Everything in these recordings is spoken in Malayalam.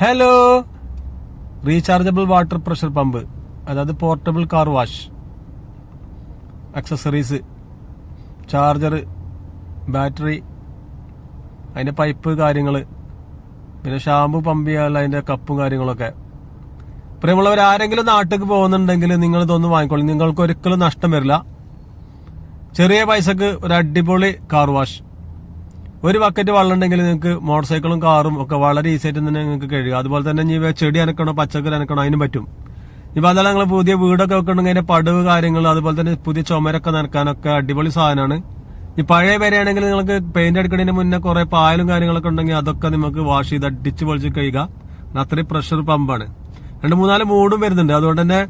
Hello rechargeable water pressure pump അതായത് portable car wash accessories charger battery അതിന്റെ പൈപ്പ് കാര്യങ്ങൾ പിന്നെ ഷാമ്പു പമ്പ് ചെയ്യാനുള്ള അതിന്റെ കപ്പും കാര്യങ്ങളൊക്കെ. പ്രിയമുള്ളവർ ആരെങ്കിലും നാട്ടിലേക്ക് പോകുന്നുണ്ടെങ്കിൽ നിങ്ങൾ ഇതൊന്ന് വാങ്ങിക്കോളൂ. നിങ്ങൾക്ക് ഒരിക്കലും നഷ്ടം വരില്ല. ചെറിയ പൈസക്ക് ഒരു അടിപൊളി കാർ വാഷ് ഒരു ബക്കറ്റ് വെള്ളം ഉണ്ടെങ്കിൽ നിങ്ങൾക്ക് മോട്ടോർ സൈക്കിളും കാറും ഒക്കെ വളരെ ഈസി ആയിട്ട് തന്നെ നിങ്ങൾക്ക് കഴിയും. അതുപോലെ തന്നെ ഇനി ചെടി അനക്കണോ പച്ചക്കറി അനക്കണോ അതിനും പറ്റും. ഇപ്പൊ അതല്ല നിങ്ങൾ പുതിയ വീടൊക്കെ വെക്കണമെങ്കിൽ അതിന്റെ പടവ് കാര്യങ്ങൾ അതുപോലെ തന്നെ പുതിയ ചുമരൊക്കെ നനക്കാനൊക്കെ അടിപൊളി സാധനമാണ്. ഈ പഴയ പേരെയാണെങ്കിൽ നിങ്ങൾക്ക് പെയിന്റ് അടിക്കുന്നതിന് മുന്നേ കുറെ പായലും കാര്യങ്ങളൊക്കെ ഉണ്ടെങ്കിൽ അതൊക്കെ നിങ്ങൾക്ക് വാഷ് ചെയ്ത് അടിച്ച് പൊളിച്ച് കഴിയുക അത്രയും പ്രഷർ പമ്പാണ് രണ്ട് മൂന്നാൽ മൂടും വരുന്നുണ്ട്. അതുകൊണ്ട് തന്നെ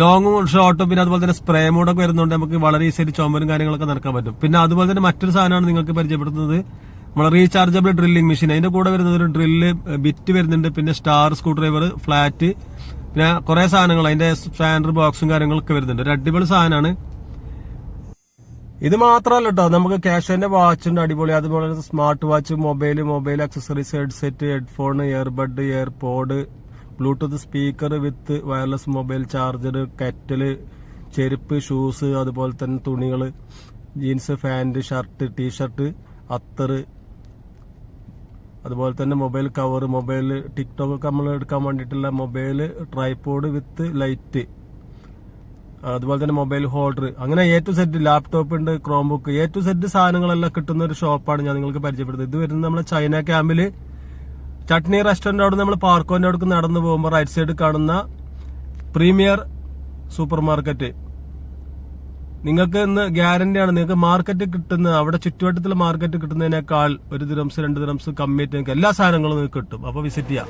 ലോങ്ങും ഷോർട്ടും പിന്നെ അതുപോലെ തന്നെ സ്പ്രേ മൂടൊക്കെ വരുന്നുണ്ട് നമുക്ക് വളരെ ഈസി ആയിട്ട് ചുമരും കാര്യങ്ങളൊക്കെ നടക്കാൻ പറ്റും. പിന്നെ അതുപോലെ തന്നെ മറ്റൊരു സാധനമാണ് നിങ്ങൾക്ക് പരിചയപ്പെടുത്തുന്നത്. നമ്മളെ റീചാർജബിൾ ഡ്രില്ലിംഗ് മെഷീൻ അതിന്റെ കൂടെ വരുന്നത് ഒരു ഡ്രില്ല് ബിറ്റ് വരുന്നുണ്ട്. പിന്നെ സ്റ്റാർ സ്ക്രൂ ഡ്രൈവർ ഫ്ലാറ്റ് പിന്നെ കുറെ സാധനങ്ങൾ അതിന്റെ സ്റ്റാൻഡർ ബോക്സും കാര്യങ്ങളൊക്കെ വരുന്നുണ്ട്. ഒരു അടിപൊളി സാധനമാണ് ഇത് മാത്രമല്ല കേട്ടോ നമുക്ക് ക്യാഷന്റെ വാച്ച് ഉണ്ട് അടിപൊളി. അതുപോലെ smart watch mobile mobile accessories headset headphone earbud earpod Bluetooth speaker with wireless mobile charger kettle ചെരുപ്പ് ഷൂസ് അതുപോലെ തന്നെ തുണികൾ jeans pant shirt T shirt അത്തറ് അതുപോലെ തന്നെ മൊബൈൽ കവർ മൊബൈൽ ടിക്ടോക്ക് ഒക്കെ നമ്മൾ എടുക്കാൻ വേണ്ടിയിട്ടുള്ള മൊബൈൽ ട്രൈപോഡ് വിത്ത് ലൈറ്റ് അതുപോലെ തന്നെ മൊബൈൽ ഹോൾഡർ അങ്ങനെ എ ടു സെറ്റ് ലാപ്ടോപ്പ് ഉണ്ട് Chromebook A to set സാധനങ്ങളെല്ലാം കിട്ടുന്ന ഒരു ഷോപ്പാണ് ഞാൻ നിങ്ങൾക്ക് പരിചയപ്പെടുത്തുന്നത് ഇത് വരുന്നത് നമ്മളെ ചൈന ക്യാമ്പിൽ ചട്നി റെസ്റ്റോറന്റ് അവിടെ നമ്മൾ പാർക്കോന്റെ അവിടേക്ക് നടന്നു പോകുമ്പോൾ റൈറ്റ് സൈഡ് കാണുന്ന പ്രീമിയർ സൂപ്പർ മാർക്കറ്റ് നിങ്ങൾക്ക് ഇന്ന് ഗ്യാരണ്ടി ആണ്. നിങ്ങൾക്ക് മാർക്കറ്റ് കിട്ടുന്ന അവിടെ ചുറ്റുവട്ടത്തിൽ മാർക്കറ്റ് കിട്ടുന്നതിനേക്കാൾ ഒരു ദിറംസ് രണ്ട് ദിറംസ് കമ്മിയായിട്ട് നിങ്ങൾക്ക് എല്ലാ സാധനങ്ങളും നിങ്ങൾക്ക് കിട്ടും. അപ്പോൾ വിസിറ്റ് ചെയ്യാം.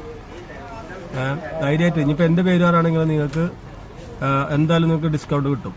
ധൈര്യമായിട്ട്. ഇനിയിപ്പോൾ എന്റെ പേര് പറയുകയാണെങ്കിൽ നിങ്ങൾക്ക് എന്തായാലും നിങ്ങൾക്ക് ഡിസ്കൗണ്ട് കിട്ടും.